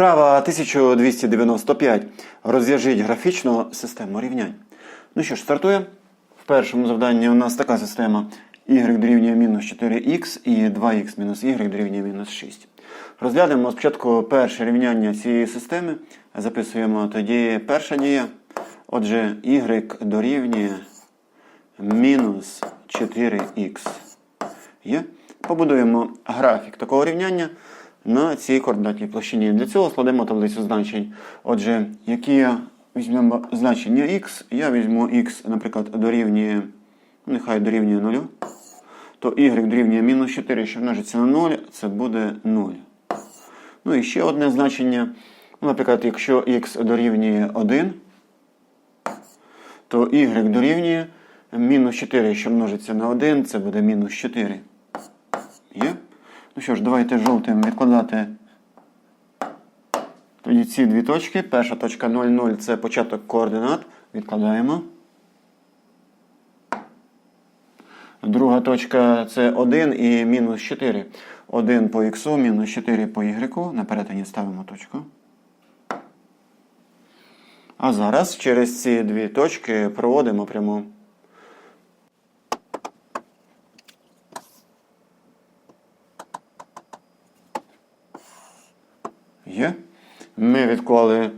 Вправа 1295. Розв'яжіть графічну систему рівнянь. Ну що ж, стартуємо. В першому завданні у нас така система y дорівнює мінус 4х і 2х мінус y дорівнює мінус 6. Розглянемо спочатку перше рівняння цієї системи. Записуємо тоді перша дія. Отже, y дорівнює мінус 4х. Є? Побудуємо графік такого рівняння на цій координатній площині. Для цього складемо таблицю значень. Отже, які візьмемо значення x, я візьму x, наприклад, дорівнює, ну, нехай дорівнює 0, то y дорівнює мінус 4, що множиться на 0, це буде 0. Ну і ще одне значення. Ну, Наприклад, якщо x дорівнює 1, то y дорівнює мінус 4, що множиться на 1, це буде мінус 4. Є? Ну що ж, давайте жовтим відкладати тоді ці дві точки. Перша точка 0,0 це початок координат. Відкладаємо. Друга точка це 1 і мінус 4. 1 по х, мінус 4 по y. На перетині ставимо точку. А зараз через ці дві точки проводимо пряму. Є. Ми відклали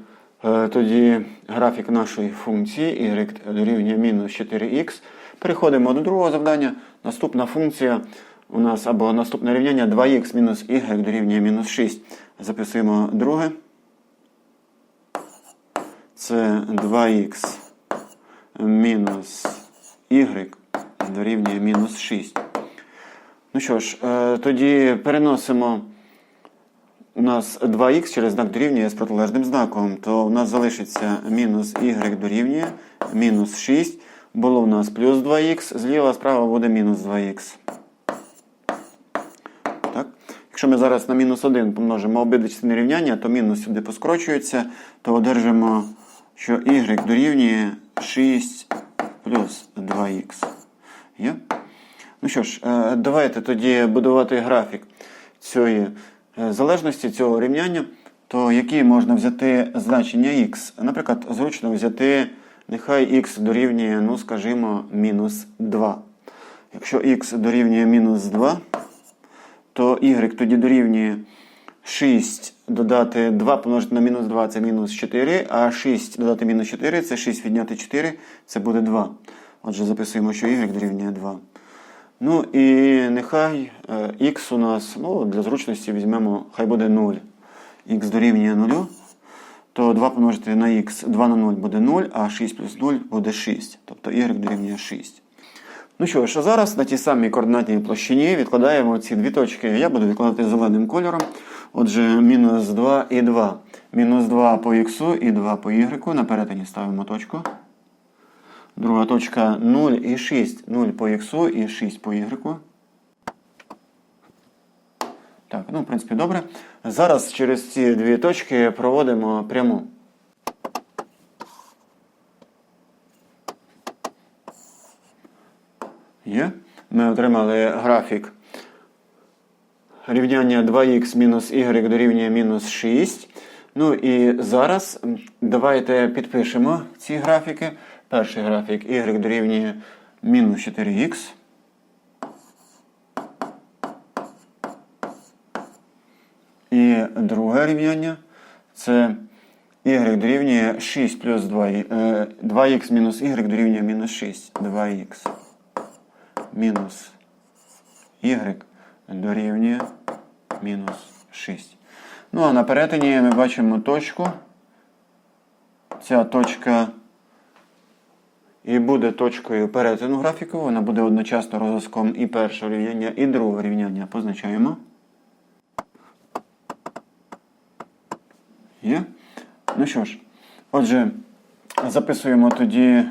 е, тоді графік нашої функції y дорівнює мінус 4х. Переходимо до другого завдання. Наступна функція у нас або наступне рівняння 2х мінус y дорівнює мінус 6. Записуємо друге. Це 2х мінус y дорівнює мінус 6. Ну що ж, е, тоді переносимо у нас 2х через знак дорівнює з протилежним знаком, то у нас залишиться мінус y дорівнює мінус 6. Було у нас плюс 2х, зліва справа буде мінус 2х. Так? Якщо ми зараз на мінус 1 помножимо обидві частини рівняння, то мінус сюди поскорочується, то одержимо, що y дорівнює 6 плюс 2х. Є? Ну що ж, е, давайте тоді будувати графік цієї залежності цього рівняння, то які можна взяти значення х. Наприклад, зручно взяти, нехай х дорівнює, ну, скажімо, мінус 2. Якщо х дорівнює мінус 2, то y тоді дорівнює 6 додати 2 помножити на мінус 2 це мінус 4, а 6 додати мінус 4 це 6 відняти 4, це буде 2. Отже, записуємо, що y дорівнює 2. Ну і нехай е, х у нас, ну, для зручності візьмемо, хай буде 0. х дорівнює 0, то 2 помножити на х, 2 на 0 буде 0, а 6 плюс 0 буде 6. Тобто y дорівнює 6. Ну що ж, а зараз на тій самій координатній площині відкладаємо ці дві точки. Я буду відкладати зеленим кольором. Отже, мінус 2 і 2. Мінус 2 по х і 2 по y. На перетині ставимо точку. Друга точка 0 і 6. 0 по х і 6 по y. Так, ну, в принципі, добре. Зараз через ці дві точки проводимо пряму. Є. Ми отримали графік рівняння 2х мінус y дорівнює мінус 6. Ну і зараз давайте підпишемо ці графіки. Перший графік y дорівнює мінус 4х. І друге рівняння це y дорівнює 6 плюс 2, е, 2х мінус y дорівнює мінус 6. 2х мінус y дорівнює мінус 6. Ну, а на перетині ми бачимо точку. Ця точка і буде точкою перетину графіку. Вона буде одночасно розв'язком і першого рівняння, і другого рівняння. Позначаємо. Є? Ну що ж, отже, записуємо тоді,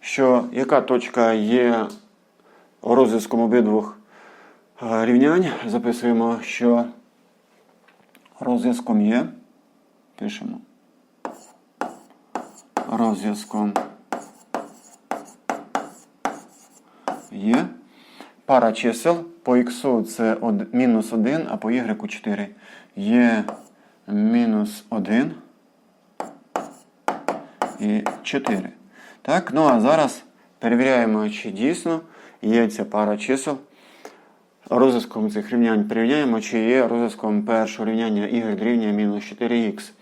що яка точка є розв'язком обидвох е, рівнянь. Записуємо, що розв'язком є. Пишемо. Розв'язком є. Пара чисел по х це мінус 1, а по y 4. Є мінус 1 і 4. Так, ну а зараз перевіряємо, чи дійсно є ця пара чисел. Розв'язком цих рівнянь перевіряємо, чи є розв'язком першого рівняння y дорівнює мінус 4х.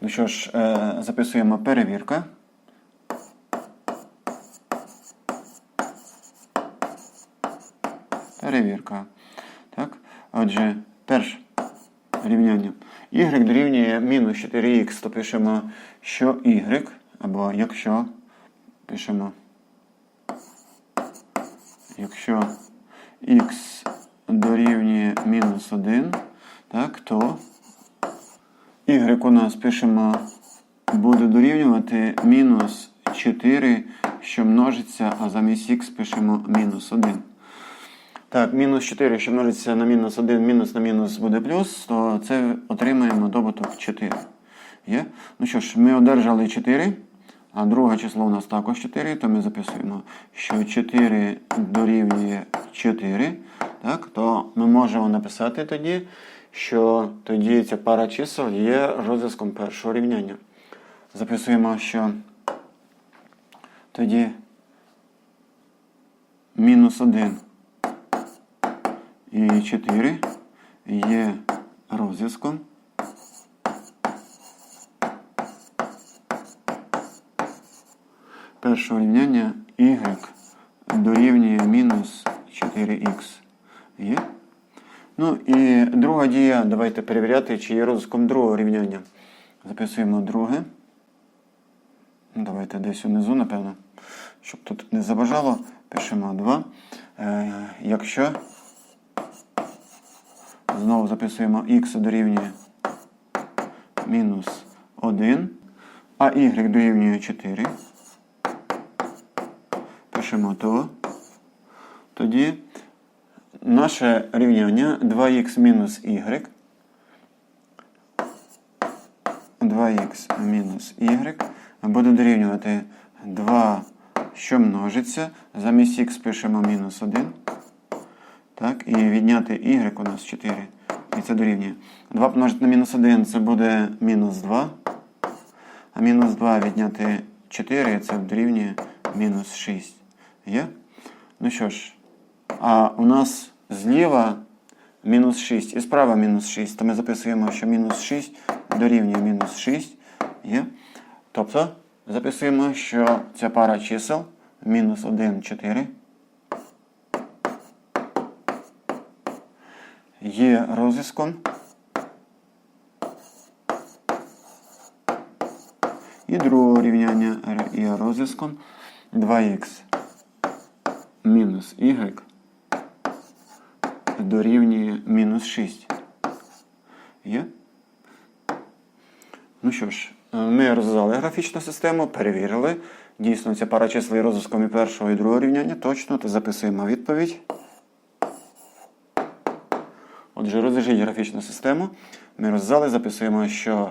Ну що ж, е, записуємо перевірка. Перевірка. Так? Отже, перше рівняння. y дорівнює мінус 4х, то пишемо, що y, або якщо пишемо, якщо x дорівнює мінус 1, так, то y у нас пишемо буде дорівнювати мінус 4, що множиться, а замість х пишемо мінус 1. Так, мінус 4, що множиться на мінус 1, мінус на мінус буде плюс, то це отримаємо добуток 4. Є? Ну що ж, ми одержали 4, а друге число у нас також 4, то ми записуємо, що 4 дорівнює 4, так, то ми можемо написати тоді, що тоді ця пара чисел є розв'язком першого рівняння. Записуємо, що тоді мінус 1 і 4 є розв'язком першого рівняння y дорівнює мінус 4х. Є? Ну і друга дія, давайте перевіряти, чи є розв'язком другого рівняння. Записуємо друге. Ну, Давайте десь унизу, напевно, щоб тут не заважало. Пишемо 2. Е, якщо Знову записуємо х дорівнює мінус 1, а y дорівнює 4. Пишемо то. Тоді наше рівняння 2х мінус y. 2х мінус y буде дорівнювати 2, що множиться. Замість х пишемо мінус 1. Так, і відняти y у нас 4. І це дорівнює. 2 помножити на мінус 1 це буде мінус 2. А мінус 2 відняти 4 це дорівнює мінус 6. Є? Ну що ж, а у нас зліва мінус 6 і справа мінус 6. То ми записуємо, що мінус 6 дорівнює мінус 6. Є? Тобто записуємо, що ця пара чисел мінус 1, 4. є розв'язком. І другого рівняння є розв'язком 2х мінус y дорівнює мінус 6. Є? Ну що ж, ми розв'язали графічну систему, перевірили. Дійсно, ця пара чисел є розв'язком і першого і другого рівняння. Точно, то записуємо відповідь. Отже, розв'яжіть графічну систему. Ми розв'язали, записуємо, що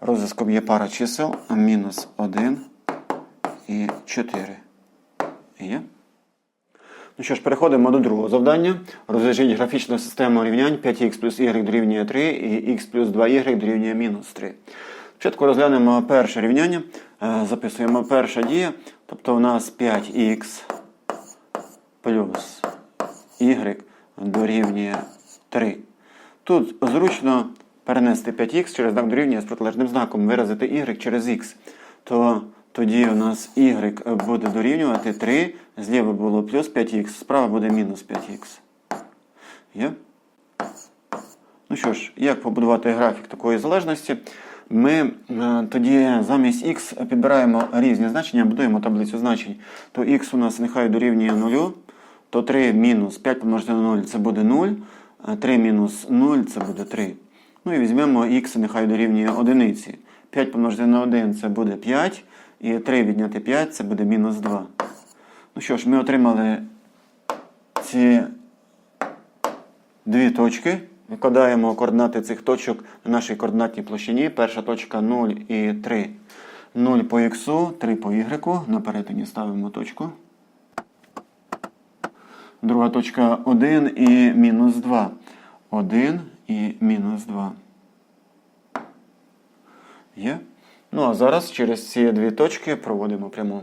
розв'язком є пара чисел мінус 1 і 4. Є? Ну що ж, переходимо до другого завдання. Розв'яжіть графічну систему рівнянь 5х плюс y дорівнює 3 і х плюс 2y дорівнює мінус 3. Спочатку розглянемо перше рівняння. Е, Записуємо перша дія. Тобто у нас 5х плюс y дорівнює 3. Тут зручно перенести 5х через знак дорівнює з протилежним знаком, виразити y через х. То тоді у нас y буде дорівнювати 3, зліва було плюс 5х, справа буде мінус 5х. Є? Ну що ж, як побудувати графік такої залежності? Ми е, тоді замість х підбираємо різні значення, будуємо таблицю значень. То х у нас нехай дорівнює 0, то 3 мінус 5 помножити на 0 це буде 0. 3 мінус 0 це буде 3. Ну і візьмемо х, нехай дорівнює 1. 5 помножити на 1 це буде 5. І 3 відняти 5 це буде мінус 2. Ну що ж, ми отримали ці дві точки. Викладаємо координати цих точок на нашій координатній площині. Перша точка 0 і 3. 0 по х, 3 по y. На перетині ставимо точку. Друга точка 1 і мінус 2. 1 і мінус 2. Є. Ну, а зараз через ці дві точки проводимо пряму.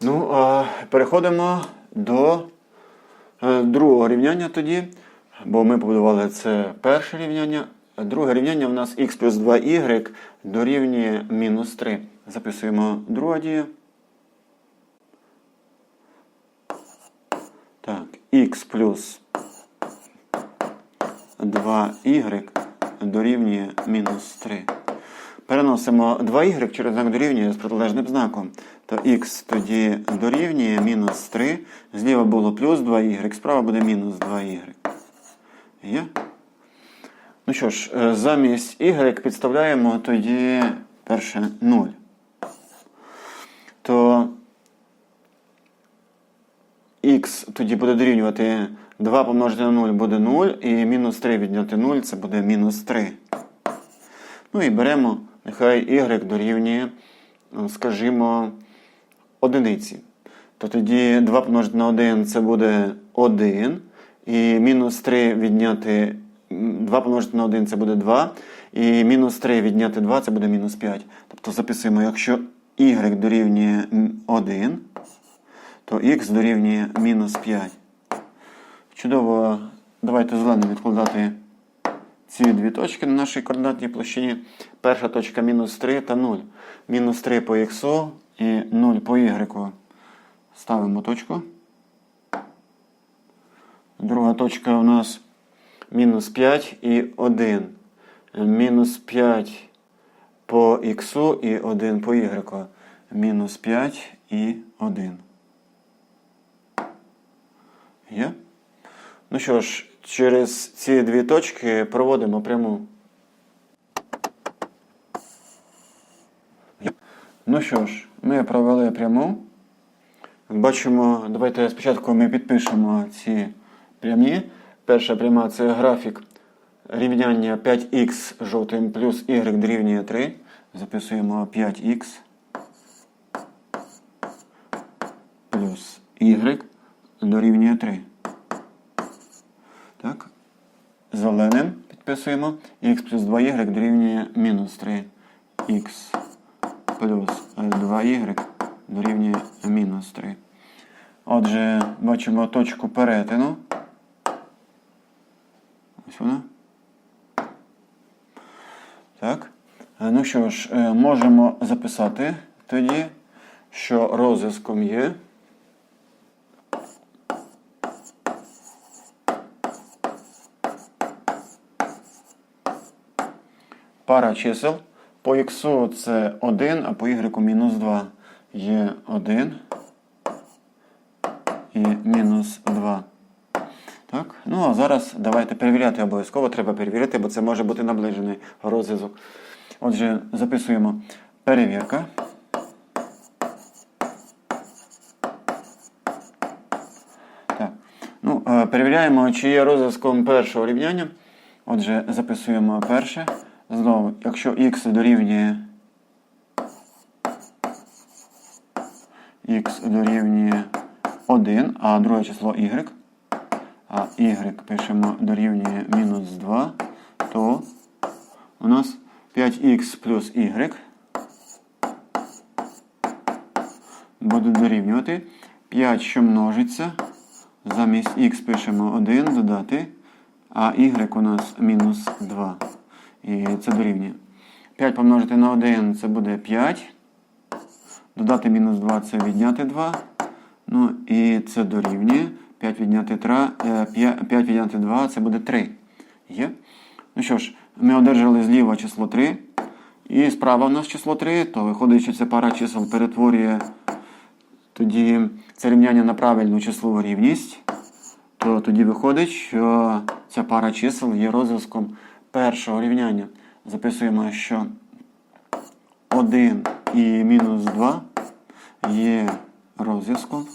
Ну, а переходимо до е, другого рівняння тоді. Бо ми побудували це перше рівняння. Друге рівняння у нас х плюс 2y дорівнює мінус 3. Записуємо друга дія. Так, х плюс 2y дорівнює мінус 3. Переносимо 2y через знак дорівнює з протилежним знаком. То х тоді дорівнює мінус 3. Зліва було плюс 2y, справа буде мінус 2y. Є? Ну що ж, е, замість y підставляємо тоді перше 0. То х тоді буде дорівнювати 2 помножити на 0 буде 0, і мінус 3 відняти 0 це буде мінус 3. Ну і беремо, нехай y дорівнює, е, скажімо, одиниці. То тоді 2 помножити на 1 це буде 1. І мінус 3 відняти 2 помножити на 1 це буде 2. І мінус 3 відняти 2 це буде мінус 5. Тобто записуємо, якщо y дорівнює 1, то х дорівнює мінус 5. Чудово, давайте зеленим відкладати ці дві точки на нашій координатній площині. Перша точка мінус 3 та 0. Мінус 3 по х і 0 по y. Ставимо точку. Друга точка у нас мінус 5 і 1. Мінус 5 по х і 1 по y. Мінус 5 і 1. Є? Ну що ж, через ці дві точки проводимо пряму. Ну що ж, ми провели пряму. Бачимо, давайте спочатку ми підпишемо ці прямі. Перша пряма це графік рівняння 5х жовтим плюс y дорівнює 3. Записуємо 5х плюс y дорівнює 3. Так. Зеленим підписуємо х плюс 2y дорівнює мінус 3. х плюс 2y дорівнює мінус 3. Отже, бачимо точку перетину. Ось вона. Так. Е, Ну що ж, е, можемо записати тоді, що розв'язком є. Пара чисел. По х це 1, а по y мінус 2. Є 1 і мінус 2. Так? Ну, а зараз давайте перевіряти обов'язково. Треба перевірити, бо це може бути наближений розв'язок. Отже, записуємо перевірка. Так. Ну, е, перевіряємо, чи є розв'язком першого рівняння. Отже, записуємо перше. Знову, якщо х дорівнює х дорівнює 1, а друге число y, а y пишемо дорівнює мінус 2, то у нас 5х плюс y буде дорівнювати 5, що множиться. Замість х пишемо 1 додати, а y у нас мінус 2. І це дорівнює. 5 помножити на 1 це буде 5. Додати мінус 2 це відняти 2. Ну і це дорівнює. 5 відняти 3, 5 відняти 2 це буде 3. Є? Ну що ж, ми одержали зліва число 3. І справа у нас число 3, то виходить, що ця пара чисел перетворює тоді це рівняння на правильну числову рівність. То тоді виходить, що ця пара чисел є розв'язком першого рівняння. Записуємо, що 1 і мінус 2 є розв'язком.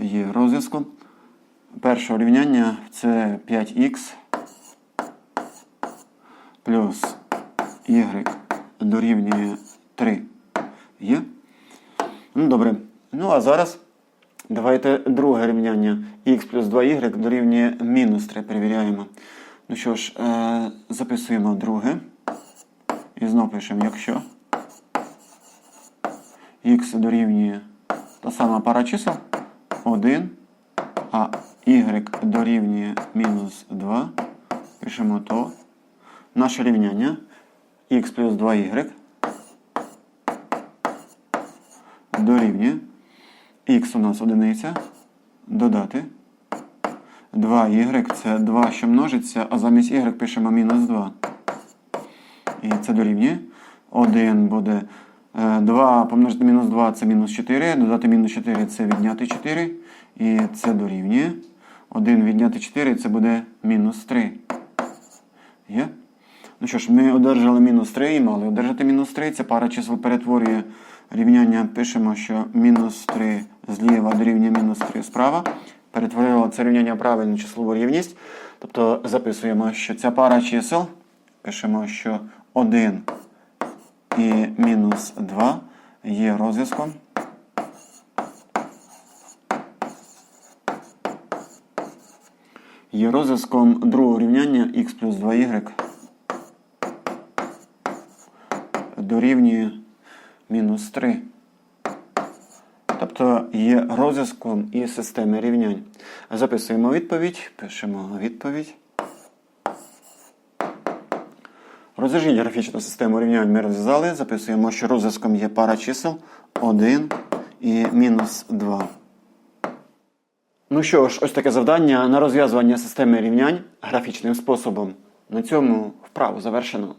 Є розв'язком. Першого рівняння це 5х плюс y дорівнює 3. Є? Ну, добре. Ну, а зараз Давайте друге рівняння. х плюс 2y дорівнює мінус 3. Перевіряємо. Ну що ж, е, записуємо друге. І знову пишемо, якщо х дорівнює та сама пара чисел 1, а y дорівнює мінус 2, пишемо то наше рівняння х плюс 2y дорівнює х у нас одиниця, додати 2y це 2, що множиться, а замість y пишемо мінус 2. І це дорівнює. 1 буде 2 помножити мінус 2 це мінус 4, додати мінус 4 це відняти 4. І це дорівнює. 1 відняти 4 це буде мінус 3. Є? Ну що ж, ми одержали мінус 3 і мали одержати мінус 3. Ця пара чисел перетворює рівняння. Пишемо, що мінус 3 зліва дорівнює мінус 3 справа. Перетворило це рівняння правильну числову рівність. Тобто записуємо, що ця пара чисел. Пишемо, що 1 і мінус 2 є розв'язком. Є розв'язком другого рівняння х плюс 2y дорівнює мінус 3. Тобто є розв'язком і системи рівнянь. Записуємо відповідь, пишемо відповідь. Розв'яжіть графічну систему рівнянь ми розв'язали. Записуємо, що розв'язком є пара чисел 1 і мінус 2. Ну що ж, ось таке завдання на розв'язування системи рівнянь графічним способом. На цьому вправу завершено.